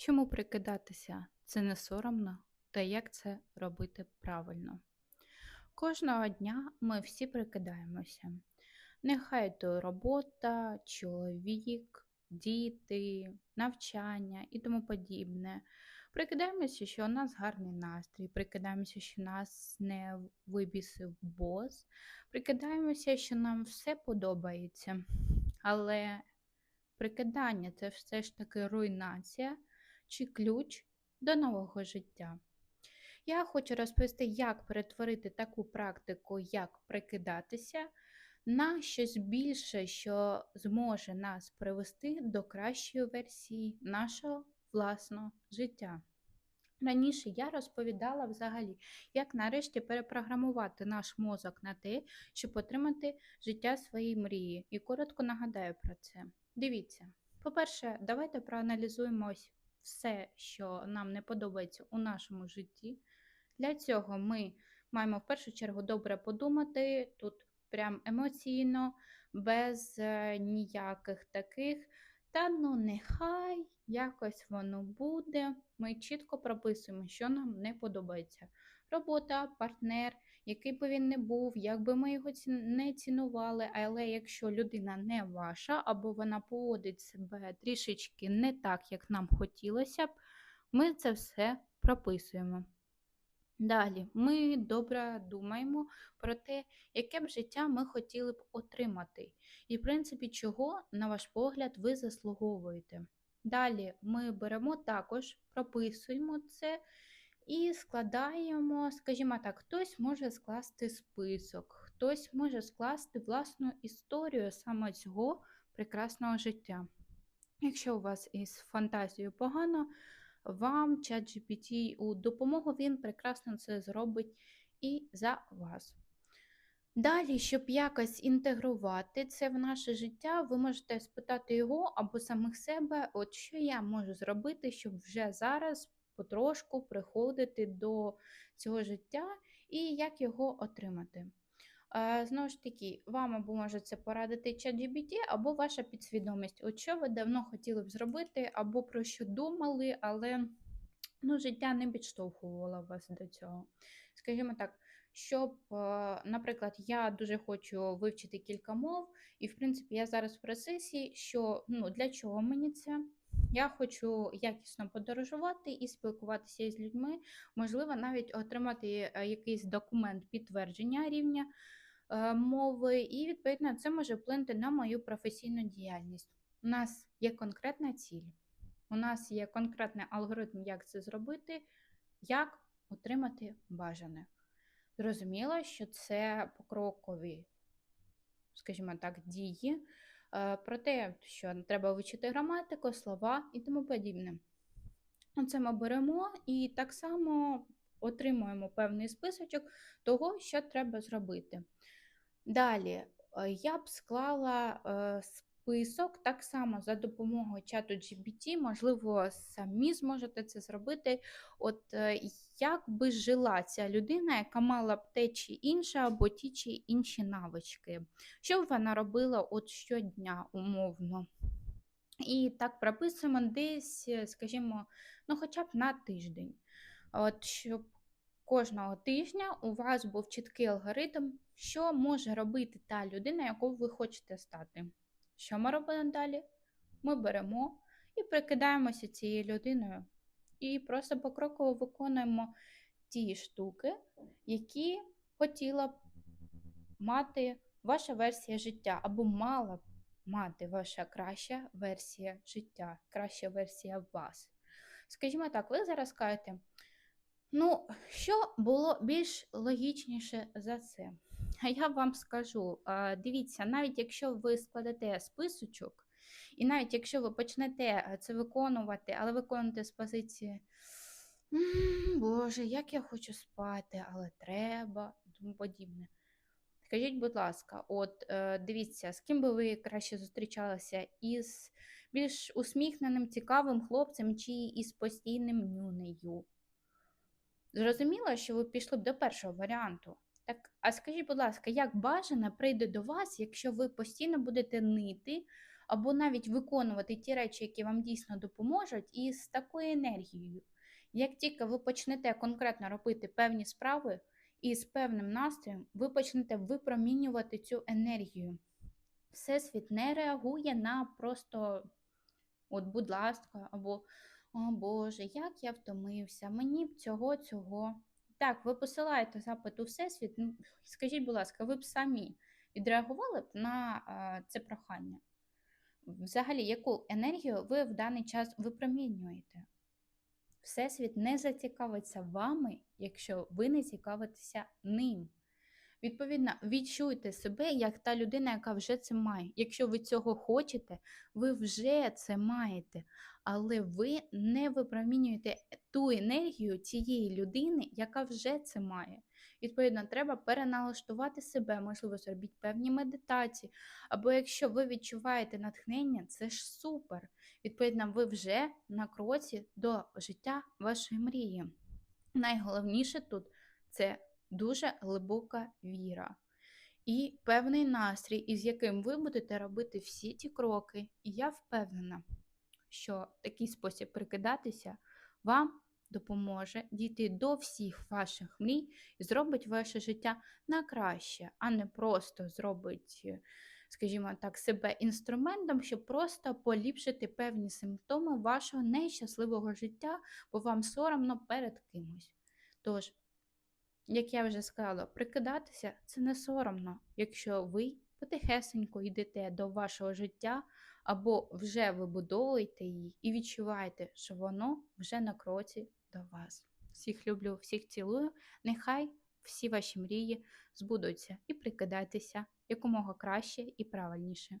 Чому прикидатися це не соромно, та як це робити правильно? Кожного дня ми всі прикидаємося. Нехай то робота, чоловік, діти, навчання і тому подібне. Прикидаємося, що у нас гарний настрій, прикидаємося, що нас не вибісив бос, прикидаємося, що нам все подобається. Але прикидання це все ж таки руйнація чи ключ до нового життя. Я хочу розповісти, як перетворити таку практику, як прикидатися, на щось більше, що зможе нас привести до кращої версії нашого власного життя. Раніше я розповідала взагалі, як нарешті перепрограмувати наш мозок на те, щоб отримати життя своєї мрії. І коротко нагадаю про це. Дивіться, по-перше, давайте проаналізуємо ось все, що нам не подобається у нашому житті. Для цього ми маємо в першу чергу добре подумати, тут прям емоційно, без е, ніяких таких. Та ну нехай якось воно буде. Ми чітко прописуємо, що нам не подобається. Робота, партнер, який би він не був, як би ми його не цінували, але якщо людина не ваша, або вона поводить себе трішечки не так, як нам хотілося б, ми це все прописуємо. Далі ми добре думаємо про те, яке б життя ми хотіли б отримати, і, в принципі, чого, на ваш погляд, ви заслуговуєте. Далі ми беремо також, прописуємо це і складаємо, скажімо так, хтось може скласти список, хтось може скласти власну історію саме цього прекрасного життя. Якщо у вас із фантазією погано, вам ChatGPT у допомогу він прекрасно це зробить і за вас. Далі, щоб якось інтегрувати це в наше життя, ви можете спитати його або самих себе, от що я можу зробити, щоб вже зараз потрошку приходити до цього життя і як його отримати. Знову ж таки, вам або може це порадити ChatGPT, або ваша підсвідомість. От що ви давно хотіли б зробити, або про що думали, але ну, життя не підштовхувало вас до цього. Скажімо так, щоб, наприклад, я дуже хочу вивчити кілька мов, і, в принципі, я зараз в процесі, що ну, для чого мені це? Я хочу якісно подорожувати і спілкуватися із людьми, можливо, навіть отримати е, якийсь документ підтвердження рівня Е, мови, і, відповідно, це може вплинути на мою професійну діяльність. У нас є конкретна ціль, у нас є конкретний алгоритм, як це зробити, як отримати бажане. Зрозуміло, що це покрокові, скажімо так, дії, про те, що треба вивчити граматику, слова і тому подібне. Це ми беремо і так само отримуємо певний списочок того, що треба зробити. Далі, е, я б склала е, список так само за допомогою чату GPT, можливо, самі зможете це зробити. От е, як би жила ця людина, яка мала б те чи інше, або ті чи інші навички. Що б вона робила от щодня умовно? І так прописуємо десь, скажімо, ну хоча б на тиждень. От Щоб кожного тижня у вас був чіткий алгоритм, що може робити та людина, яку ви хочете стати. Що ми робимо далі? Ми беремо і прикидаємося цією людиною. І просто покроково виконуємо ті штуки, які хотіла б мати ваша версія життя, або мала б мати ваша краща версія життя, краща версія вас. Скажімо так, ви зараз кажете, Ну, що було більш логічніше за це? А я вам скажу: дивіться, навіть якщо ви складете списочок, і навіть якщо ви почнете це виконувати, але виконуєте з позиції, Боже, як я хочу спати, але треба і тому подібне. Скажіть, будь ласка, от е, дивіться, з ким би ви краще зустрічалися із більш усміхненим, цікавим хлопцем чи із постійним нюнею? Зрозуміло, що ви пішли б до першого варіанту. Так, а скажіть, будь ласка, як бажано прийде до вас, якщо ви постійно будете нити або навіть виконувати ті речі, які вам дійсно допоможуть, і з такою енергією. Як тільки ви почнете конкретно робити певні справи і з певним настроєм, ви почнете випромінювати цю енергію. Всесвіт не реагує на просто от, будь ласка, або о Боже, як я втомився, мені б цього, цього. Так, ви посилаєте запит у Всесвіт. Ну, скажіть, будь ласка, ви б самі відреагували б на а, це прохання? Взагалі, яку енергію ви в даний час випромінюєте? Всесвіт не зацікавиться вами, якщо ви не цікавитеся ним. Відповідно, відчуйте себе як та людина, яка вже це має. Якщо ви цього хочете, ви вже це маєте, але ви не випромінюєте ту енергію цієї людини, яка вже це має. Відповідно, треба переналаштувати себе, можливо, зробіть певні медитації. Або якщо ви відчуваєте натхнення, це ж супер. Відповідно, ви вже на кроці до життя вашої мрії. Найголовніше тут це дуже глибока віра і певний настрій, із яким ви будете робити всі ті кроки. І я впевнена, що такий спосіб прикидатися вам допоможе дійти до всіх ваших мрій і зробить ваше життя на краще, а не просто зробить, е, скажімо так, себе інструментом, щоб просто поліпшити певні симптоми вашого нещасливого життя, бо вам соромно перед кимось. Тож, як я вже сказала, прикидатися це не соромно, якщо ви потихесенько йдете до вашого життя або вже вибудовуєте її і відчуваєте, що воно вже на кроці до вас. Всіх люблю, всіх цілую. Нехай всі ваші мрії збудуться і прикидайтеся якомога краще і правильніше.